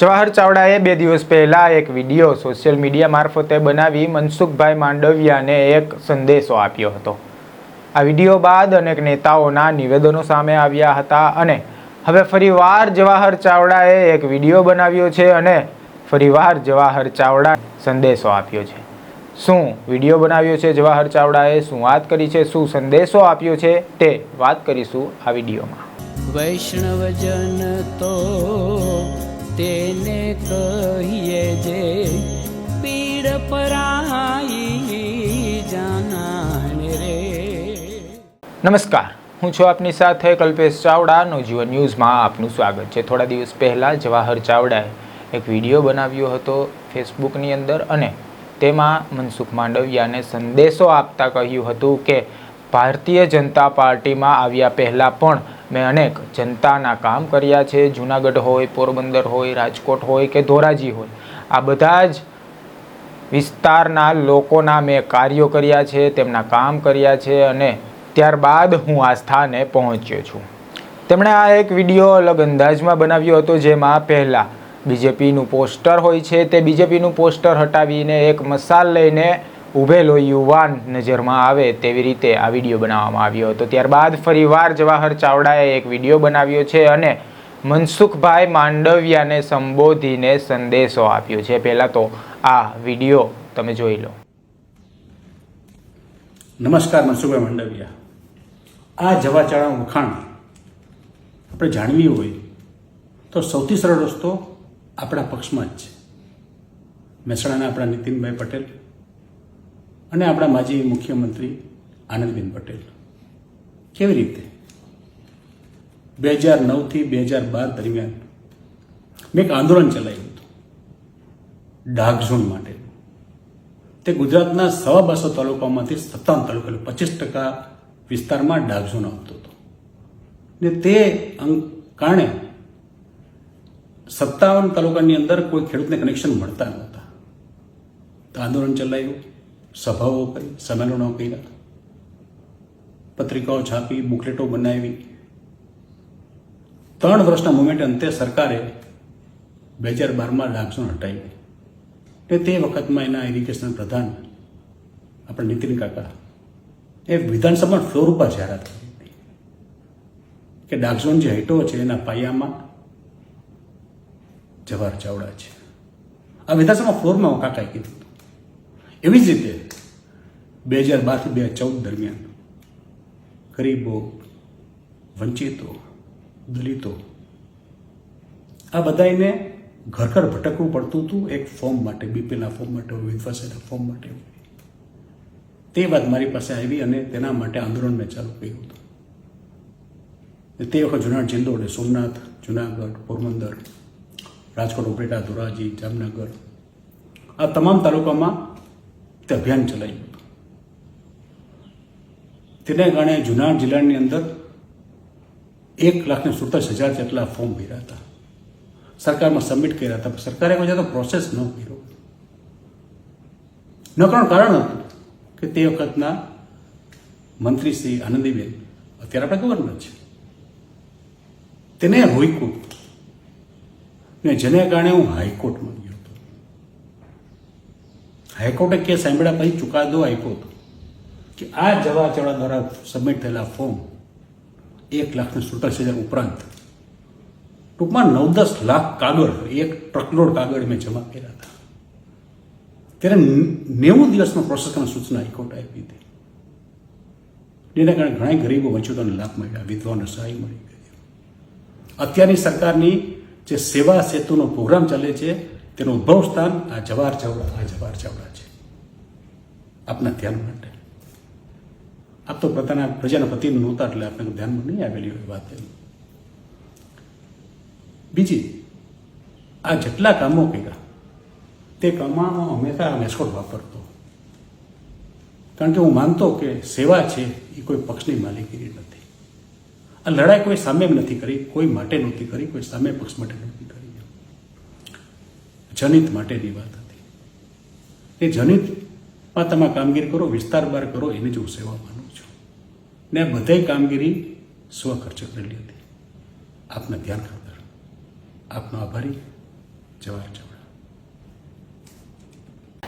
જવાહર ચાવડાએ બે દિવસ પહેલાં એક વીડિયો સોશિયલ મીડિયા મારફતે બનાવી મનસુખભાઈ માંડવિયાને એક સંદેશો આપ્યો હતો. આ વીડિયો બાદ અનેક નેતાઓના નિવેદનો સામે આવ્યા હતા અને હવે ફરીવાર જવાહર ચાવડાએ એક વીડિયો બનાવ્યો છે અને ફરીવાર જવાહર ચાવડા સંદેશો આપ્યો છે. શું વીડિયો બનાવ્યો છે? જવાહર ચાવડાએ શું વાત કરી છે? શું સંદેશો આપ્યો છે? તે વાત કરીશું આ વિડીયોમાં. વૈષ્ણવજન તો તેને કહીએ જે પીડ પરાઈ જાનાને રે. નમસ્કાર, હું છું આપની સાથે કલ્પેશ ચાવડા, નવજીવન ન્યૂઝમાં આપનું સ્વાગત છે. થોડા દિવસ પહેલાં જવાહર ચાવડાએ એક વીડિયો બનાવ્યો હતો ફેસબુકની અંદર અને તેમાં મનસુખ માંડવિયાને સંદેશો આપતા કહ્યું હતું કે ભારતીય જનતા પાર્ટીમાં આવ્યા પહેલાં પણ મેં અનેક જનતાના કામ કર્યા છે. જુનાગઢ હોય, પોરબંદર હોય, રાજકોટ હોય કે ધોરાજી હોય. આ બધા જ વિસ્તારના લોકોના મેં કાર્યો કર્યા છે, તેમના કામ કર્યા છે અને ત્યારબાદ હું આ સ્થાને પહોંચ્યો છું. તેમણે આ એક વીડિયો અલગ અંદાજમાં બનાવ્યો હતો, જેમાં પહેલાં બીજેપીનું પોસ્ટર હોય છે. તે બીજેપીનું પોસ્ટર હટાવીને એક મસાલ લઈને ઊભેલો યુવાન નજરમાં આવે તેવી રીતે આ વીડિયો બનાવવામાં આવ્યો હતો. ત્યારબાદ ફરીવાર જવાહર ચાવડાએ એક વીડિયો બનાવ્યો છે અને મનસુખભાઈ માંડવિયાને સંબોધીને સંદેશો આપ્યો છે. પહેલાં તો આ વીડિયો તમે જોઈ લો. નમસ્કાર, મનસુખભાઈ માંડવિયા. આ જવાચાળા વખાણ આપણે જાણવી હોય તો સૌથી સરળ રસ્તો આપણા પક્ષમાં જ છે. મહેસાણાના આપણા નીતિનભાઈ પટેલ અને આપણા માજી મુખ્યમંત્રી આનંદબેન પટેલ. કેવી રીતે? બે હજાર નવથી બે હજાર બાર દરમિયાન મેં એક આંદોલન ચલાવ્યું હતું. ડાઘઝૂણ માટે. તે ગુજરાતના સવા બસો તાલુકામાંથી સત્તાવન તાલુકા પચીસ ટકા વિસ્તારમાં ડાઘઝોન આવતો હતો. ને તે કારણે સત્તાવન તાલુકાની અંદર કોઈ ખેડૂતને કનેક્શન મળતા નહોતા. તો આંદોલન ચલાવ્યું. સભાઓ કરી, સંમેલનો કર્યા. પત્રિકાઓ છાપી, બુકલેટો બનાવી. ત્રણ વર્ષના મુમેન્ટ અંતે સરકારે બે હજાર બારમાં ડાઘઝોન હટાવી ને તે વખતમાં એના ઇરિગેશન પ્રધાન આપણે નીતિન કાકા એ વિધાનસભા ફ્લોર ઉપર જાહેરાત કરી કે ડાકઝોન જે હેઠો છે એના પાયામાં જવાહર ચાવડા છે. આ વિધાનસભા ફ્લોરમાં કાકાએ કીધું એવી જ રીતે બે હજાર બારથી બે હજાર ચૌદ દરમિયાન ગરીબો, વંચિતો, દલિતો, આ બધાને ઘર ઘર ભટકવું પડતું હતું. એક ફોર્મ માટે બીપીએલના ફોર્મ માટે વિધવાસના ફોર્મ માટે તે વાત મારી પાસે આવી અને તેના માટે આંદોલન મેં ચાલુ કર્યું હતું. તે વખત જુનાગઢ અને સોમનાથ, જુનાગઢ, પોરબંદર, રાજકોટ ઉપરેટા ધોરાજી, જામનગર, આ તમામ તાલુકામાં તે અભિયાન ચલાવ્યું તેને કારણે જુનાગઢ જિલ્લાની અંદર એક લાખને સુડતાલીસ હજાર જેટલા ફોર્મ ભર્યા હતા. સરકારમાં સબમિટ કર્યા હતા સરકારે કોઈ તો પ્રોસેસ ન કર્યો. ન કારણ કારણ હતું કે તે વખતના મંત્રી શ્રી આનંદીબેન, અત્યારે આપણે ગવર્નર છે તેને રોક્યું ને જેને કારણે હું હાઈકોર્ટમાં ગયો. હાઈકોર્ટે કેસ સાંભળ્યા પછી ચુકાદો આપ્યો હતો કે આ જવા ચડા દ્વારા સબમિટ થયેલા ફોર્મ એક લાખને સુડતાલીસ હજાર ઉપરાંત ટૂંકમાં નવ દસ લાખ કાગળ, એક ટ્રકલોડ કાગળ મેં જમા કર્યા હતા. ત્યારે નેવું દિવસમાં પ્રોસેસ કરવાની સૂચના હાઈકોર્ટે આપી હતી. જેના કારણે ઘણા ગરીબો વંચિતોને લાભ મળ્યા, વિધવાઓને સહાય મળી ગઈ. અત્યારની સરકારની જે સેવા સેતુનો પ્રોગ્રામ ચાલે છે તેનું ઉદ્ભવ સ્થાન આ જવાર ચાવડા આ જવાર ચાવડા છે. આપના ધ્યાન માટે. આપ તો પોતાના પ્રજાના પતિ નહોતા એટલે આપણે ધ્યાનમાં નહીં આવેલી હોય વાત બીજી, આ જેટલા કામો કર્યા, તે કામમાં હંમેશા મેસ્કોટ વાપરતો. કારણ કે હું માનતો કે સેવા છે એ કોઈ પક્ષની માલિકીની નથી. આ લડાઈ કોઈ સામે નથી કરી, કોઈ માટે નહોતી કરી, કોઈ સામે પક્ષ માટે નહોતી કરી. જનિત માટેની વાત હતી. એ જનિતમાં તમે કામગીરી કરો, વિસ્તાર બાર કરો, એની જ હું સેવા માનું છું. ને આ બધાય કામગીરી સ્વખર્ચ કરેલી હતી. આપના ધ્યાન ખાતર આપનો આભારી. જવાહર ચાવડા.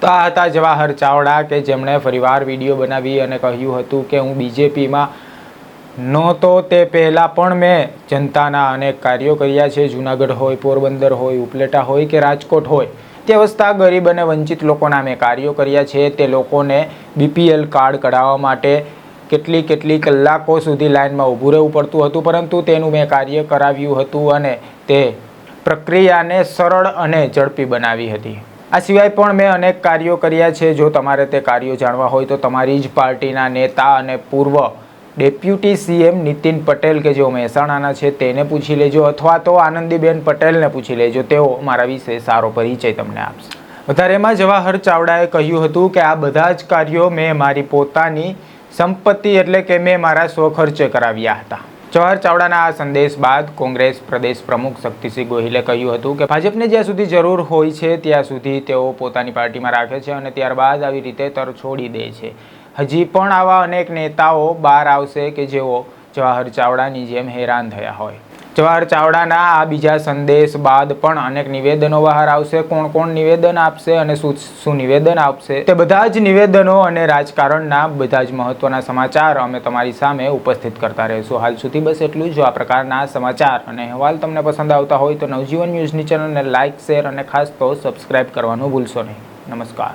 તો આ હતા જવાહર ચાવડા કે જેમણે ફરીવાર વીડિયો બનાવી અને કહ્યું હતું કે હું બીજેપીમાં નહોતો તે પહેલાં પણ મેં જનતાના અનેક કાર્યો કર્યા છે. જુનાગઢ હોય, પોરબંદર હોય, ઉપલેટા હોય કે રાજકોટ હોય, તે અવસ્થા ગરીબ અને વંચિત લોકોના મેં કાર્યો કર્યા છે. તે લોકોને બીપીએલ કાર્ડ કઢાવવા માટે કેટલી કેટલી કલાકો સુધી લાઇનમાં ઊભું રહેવું પડતું હતું, પરંતુ તેનું મેં કાર્ય કરાવ્યું હતું અને તે પ્રક્રિયાને સરળ અને ઝડપી બનાવી હતી. આ સિવાય પણ મેં અનેક કાર્યો કર્યા છે. જો તમારે તે કાર્યો જાણવા હોય તો તમારી જ પાર્ટીના નેતા અને પૂર્વ ડેપ્યુટી સીએમ નીતિન પટેલ કે જેઓ મહેસાણાના છે તેને પૂછી લેજો અથવા તો આનંદીબેન પટેલને પૂછી લેજો. તેઓ મારા વિશે સારો પરિચય તમને આપશે. વધારેમાં જવાહર ચાવડાએ કહ્યું હતું કે, આ બધા જ કાર્યો મેં મારી પોતાની સંપત્તિ એટલે કે મેં મારા સ્વખર્ચે કરાવ્યા હતા. જવાહર ચાવડાના આ સંદેશ બાદ કોંગ્રેસ પ્રદેશ પ્રમુખ શક્તિસિંહ ગોહિલે કહ્યું હતું કે, ભાજપને જ્યાં સુધી જરૂર હોય છે, ત્યાં સુધી તેઓ પોતાની પાર્ટીમાં રાખે છે અને ત્યારબાદ આવી રીતે તર છોડી દે છે. હજી પણ આવા અનેક નેતાઓ બહાર આવશે કે જેઓ જવાહર ચાવડાની જેમ હેરાન થયા હોય. જવાહર ચાવડાના આ બીજા સંદેશ બાદ પણ અનેક નિવેદનો બહાર આવશે. કોણ કોણ નિવેદન આપશે અને શું શું નિવેદન આપશે તે બધા જ નિવેદનો અને રાજકારણના બધા જ મહત્વના સમાચાર અમે તમારી સામે ઉપસ્થિત કરતા રહીશું. હાલ સુધી બસ એટલું જ. આ પ્રકારના સમાચાર અને અહેવાલ તમને પસંદ આવતા હોય તો નવજીવન ન્યૂઝની ચેનલને લાઇક શેર અને ખાસ તો સબસ્ક્રાઇબ કરવાનું ભૂલશો નહીં. નમસ્કાર.